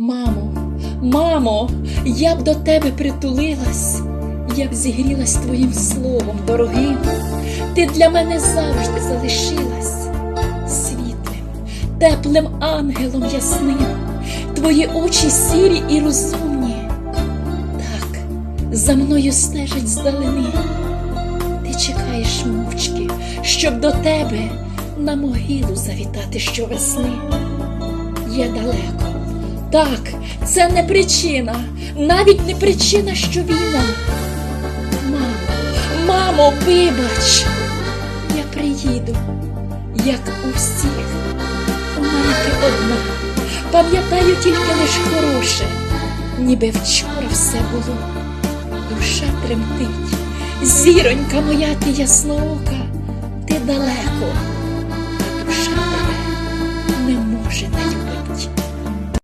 Мамо, мамо, я б до тебе притулилась, я б зігрілась твоїм словом дорогим. Ти для мене завжди залишилась світлим, теплим ангелом ясним, твої очі сірі і розумні. Так, за мною стежать здалини. Ти чекаєш мовчки, щоб до тебе на могилу завітати щовесни. Є далеко. Так, це не причина, навіть не причина, що війна. Мамо, мамо, вибач, я приїду, як у всіх. Мене ти одна. Пам'ятаю тільки лиш хороше, ніби вчора все було. Душа тремтить, зіронька моя, ти ясноока, ти далеко, душа тебе не може не любить.